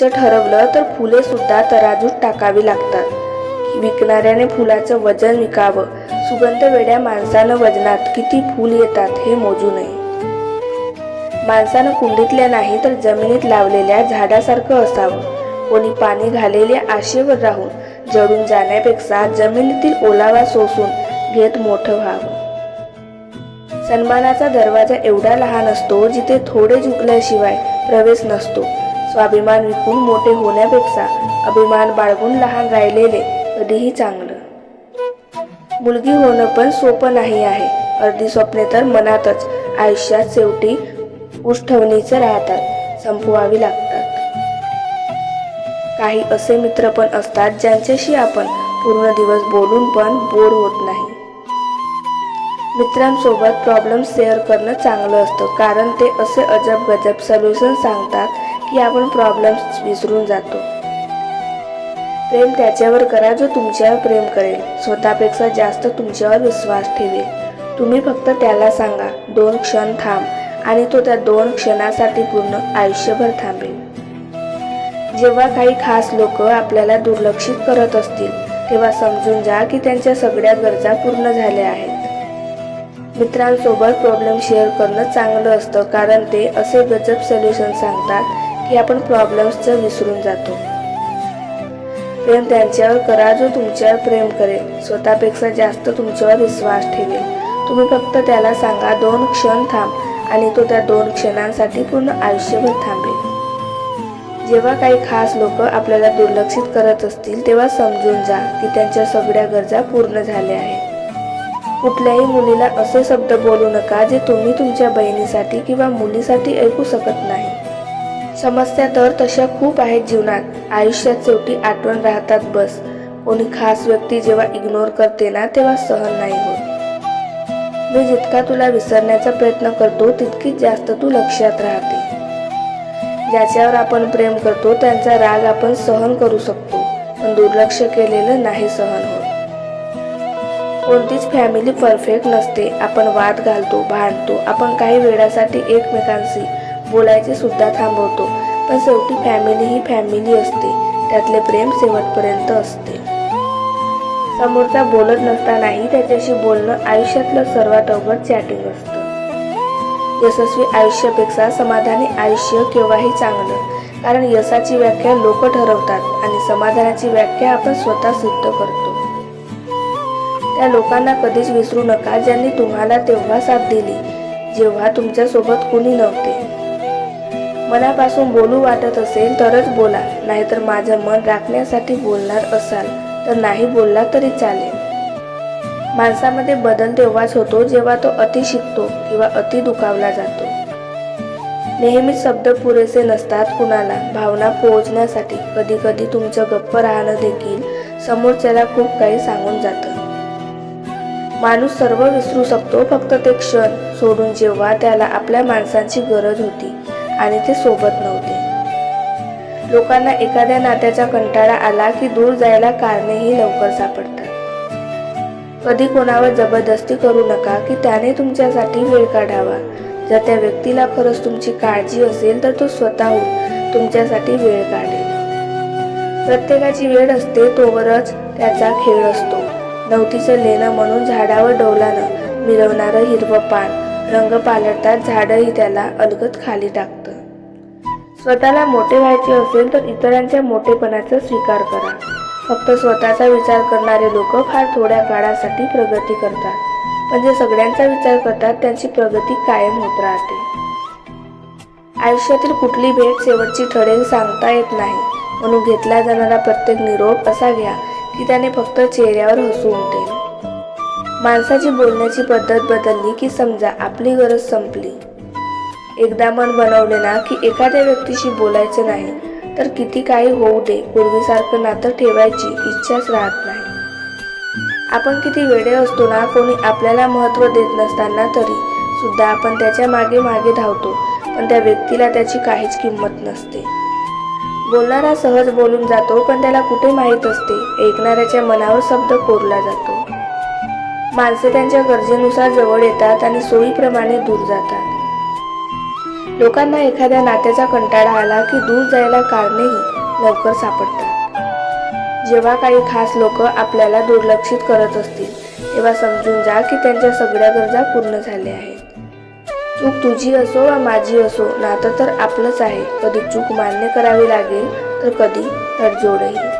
चं ठरवलं तर फुले सुद्धा तराजूत टाकावी लागतात. विकणाऱ्याने फुलाचं वजन विकावं. सुगंध वेड्या माणसानं वजनात किती फूल येतात हे मोजू नये. माणसानं कुंडीतल्या नाही तर जमिनीत लावलेल्या झाडासारखं असावं. कोणी पाणी घालेल्या आशेवर राहून जळून जाण्यापेक्षा जमिनीतील ओलावा सोसून घेत मोठं व्हावं. सन्मानाचा दरवाजा एवढा लहान असतो जिथे थोडे झुकल्याशिवाय प्रवेश नसतो. स्वाभिमान विकून मोठे होण्यापेक्षा अभिमान बाळगून लहान राहिलेले कधीही चांगलं. मुलगी होणं पण सोपं नाही आहे. अर्धी स्वप्ने तर मनातच आयुष्यात शेवटी उष्ठवणीचे राहतात संपवावी लागतात. काही असे मित्र पण असतात ज्यांच्याशी आपण पूर्ण दिवस बोलून पण बोर होत नाही. मित्रांसोबत प्रॉब्लेम शेअर करणं चांगलं असतं कारण ते असे अजब गजब सोल्युशन सांगतात की आपण प्रॉब्लेम्स विसरून जातो. प्रेम त्याच्यावर करा जो तुमच्यावर प्रेम करेल. स्वतःपेक्षा जास्त तुमच्यावर विश्वास ठेवेल. तुम्ही फक्त त्याला सांगा दोन क्षण थांब आणि तो त्या दोन क्षणासाठी पूर्ण आयुष्यभर थांबेल. जेव्हा काही खास लोक आपल्याला दुर्लक्षित करत असतील तेव्हा समजून जा की त्यांच्या सगळ्या गरजा पूर्ण झाल्या आहेत. मित्रांसोबत प्रॉब्लेम शेअर करणं चांगलं असतं कारण ते असे गजब सोल्युशन सांगतात की आपण प्रॉब्लेम्सचं विसरून जातो. प्रेम त्यांच्यावर करा जो तुमच्यावर प्रेम करेल. स्वतःपेक्षा जास्त तुमच्यावर विश्वास ठेवेल. तुम्ही फक्त त्याला सांगा दोन क्षण थांब आणि तो त्या दोन क्षणांसाठी पूर्ण आयुष्यभर थांबेल. जेव्हा काही खास लोक आपल्याला दुर्लक्षित करत असतील तेव्हा समजून जा की त्यांच्या सगळ्या गरजा पूर्ण झाल्या आहेत. कुठल्याही मुलीला असे शब्द बोलू नका जे तुम्ही तुमच्या बहिणीसाठी किंवा मुलीसाठी ऐकू शकत नाही. समस्या तर तशा खूप आहेत जीवनात. आयुष्यात शेवटी आठवण राहतात बस. कोणी खास व्यक्ती जेव्हा इग्नोर करते ना तेव्हा सहन नाही होत. मी जितका तुला विसरण्याचा प्रयत्न करतो तितकीच जास्त तू लक्षात राहते. ज्याच्यावर आपण प्रेम करतो त्यांचा राग आपण सहन करू शकतो पण दुर्लक्ष केलेलं नाही सहन होत. कोणतीच फॅमिली परफेक्ट नसते. आपण वाद घालतो भांडतो. आपण काही वेळासाठी एकमेकांशी बोलायचे सुद्धा थांबवतो. पण शेवटी फॅमिली ही फॅमिली असते. त्यातले प्रेम शेवटपर्यंत असते. समोरचा बोलत नसतानाही त्याच्याशी बोलणं आयुष्यातलं सर्वात अवघड चॅटिंग असतं. यशस्वी आयुष्यापेक्षा समाधानी आयुष्य केव्हाही चांगलं. कारण यशाची व्याख्या लोक ठरवतात आणि समाधानाची व्याख्या आपण स्वतः सिद्ध करतो. त्या लोकांना कधीच विसरू नका ज्यांनी तुम्हाला तेव्हा साथ दिली जेव्हा तुमच्यासोबत कुणी नव्हते. मनापासून बोलू वाटत असेल तरच बोला नाहीतर माझं मन राखण्यासाठी बोलणार असाल तर नाही बोलला तरी चालेल. माणसामध्ये बदल तेव्हाच होतो जेव्हा तो अति शिकतो किंवा अति दुखावला जातो. नेहमीच शब्द पुरेसे नसतात कुणाला भावना पोहोचण्यासाठी. कधी कधी तुमचं गप्प राहणं देखील समोरच्याला खूप काही सांगून जातं. माणूस सर्व विसरू शकतो फक्त ते क्षण सोडून जेव्हा त्याला आपल्या माणसांची गरज होती. आणि ते सोबत नव्हते. लोकांना एखाद्या नात्याचा कंटाळा आला की दूर जायला कारणेही लवकर सापडतात. कधी कोणावर जबरदस्ती करू नका की त्याने तुमच्यासाठी वेळ काढावा. जर त्या व्यक्तीला खरंच तुमची काळजी असेल तर तो स्वतःहून तुमच्यासाठी वेळ काढेल. प्रत्येकाची वेळ असते तोवरच त्याचा खेळ असतो. नवतीचं लेणं म्हणून झाडावर डोलानं मिरवणारं हिरवं पान रंग पालटतात झाडंही त्याला अलगत खाली टाकतं. स्वतःला मोठे व्हायचे असेल तर इतरांच्या मोठेपणाचा स्वीकार करा. फक्त स्वतःचा विचार करणारे लोक फार थोड्या काळासाठी प्रगती करतात. पण जे सगळ्यांचा विचार करतात त्यांची प्रगती कायम होत राहते. आयुष्यातील कुठली भेट शेवटची ठरेल सांगता येत नाही. म्हणून घेतला जाणारा प्रत्येक निरोप असा घ्या की त्याने फक्त चेहऱ्यावर हसू उमटेल. माणसाची बोलण्याची पद्धत बदलली की समजा आपली गरज संपली. एकदा मन बनवले ना की एखाद्या व्यक्तीशी बोलायचं नाही तर किती काही होऊ दे पूर्वीसारखं नातं ठेवायची इच्छाच राहत नाही. आपण किती वेळे असतो ना कोणी आपल्याला महत्त्व देत नसताना तरी सुद्धा आपण त्याच्यामागे मागे धावतो पण त्या व्यक्तीला त्याची काहीच किंमत नसते. बोलणारा सहज बोलून जातो पण त्याला कुठे माहीत असते? ऐकणाऱ्याच्या मनावर शब्द कोरला जातो. माणसे त्यांच्या गरजेनुसार जवळ येतात आणि सोयीप्रमाणे दूर जातात. लोकांना एखाद्या नात्याचा कंटाळा आला की दूर जायला कारणेही लवकर सापडतात. जेव्हा काही खास लोक आपल्याला दुर्लक्षित करत असतील तेव्हा समजून जा की त्यांच्या सगळ्या गरजा पूर्ण झाल्या आहेत. चूक तुझी असो वा माझी असो नातं तर आपलंच आहे. कधी चूक मान्य करावी लागेल तर कधी तडजोडही